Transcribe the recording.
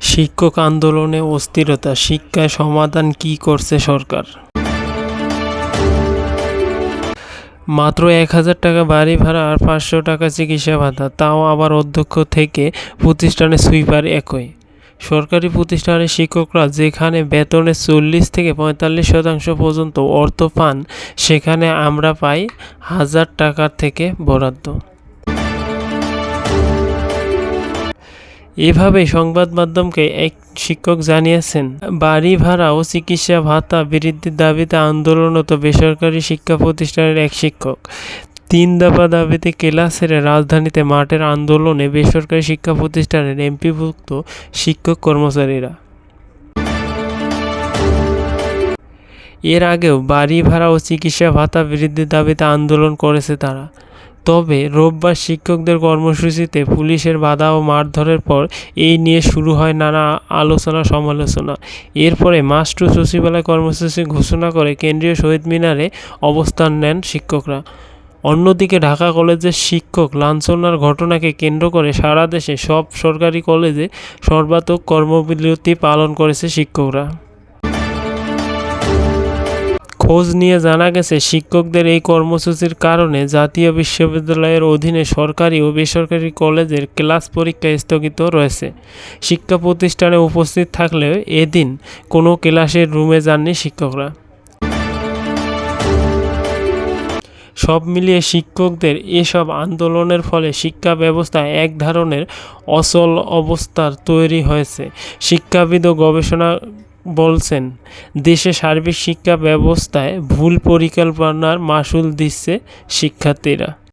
শিক্ষক আন্দোলনে অস্থিরতা, শিক্ষায় সমাধান কি করছে সরকার? মাত্র এক হাজার টাকা বাড়ি ভাড়া আর পাঁচশো টাকা চিকিৎসা ভাতা, তাও আবার অধ্যক্ষ থেকে প্রতিষ্ঠানে সুইপার একই। সরকারি প্রতিষ্ঠানের শিক্ষকরা যেখানে বেতনে চল্লিশ থেকে পঁয়তাল্লিশ শতাংশ পর্যন্ত অর্থ পান, সেখানে আমরা পাই হাজার টাকার থেকে বরাদ্দ। এভাবে সংবাদ মাধ্যমকে এক শিক্ষক জানিয়েছেন, বাড়ি ভাড়া ও চিকিৎসা ভাতা বৃদ্ধির দাবিতে আন্দোলনরত বেসরকারি শিক্ষা প্রতিষ্ঠানের এক শিক্ষক। তিন দফা দাবিতে ক্লাস ছেড়ে রাজধানীতে মাঠের আন্দোলনে বেসরকারি শিক্ষা প্রতিষ্ঠানের এমপিভুক্ত শিক্ষক কর্মচারীরা। এর আগেও বাড়ি ভাড়া ও চিকিৎসা ভাতা বৃদ্ধির দাবিতে আন্দোলন করেছে তারা। তবে রোববার শিক্ষকদের কর্মসূচিতে পুলিশের বাধা ও মারধরের পর এই নিয়ে শুরু হয় নানা আলোচনা সমালোচনা। এরপরে মাস্টু সচিবালয় কর্মসূচি ঘোষণা করে কেন্দ্রীয় শহীদ মিনারে অবস্থান নেন শিক্ষকরা। অন্যদিকে ঢাকা কলেজের শিক্ষক লাঞ্ছনার ঘটনাকে কেন্দ্র করে সারা দেশে সব সরকারি কলেজে সর্বাত্মক কর্মবিরতি পালন করেছে শিক্ষকরা। খোঁজ নিয়ে জানা গেছে, শিক্ষকদের এই কর্মসূচির কারণে জাতীয় বিশ্ববিদ্যালয়ের অধীনে সরকারি ও বেসরকারি কলেজের ক্লাস পরীক্ষা স্থগিত রয়েছে। শিক্ষা প্রতিষ্ঠানে উপস্থিত থাকলেও এদিন কোনো ক্লাসের রুমে যাননি শিক্ষকরা। সব মিলিয়ে শিক্ষকদের এসব আন্দোলনের ফলে শিক্ষা ব্যবস্থায় এক ধরনের অচল অবস্থার তৈরি হয়েছে। শিক্ষাবিদ ও গবেষণা বলছেন দেশে সার্বিক শিক্ষা ব্যবস্থায় ভুল পরিকল্পনার মাসুল দিচ্ছে শিক্ষার্থীরা।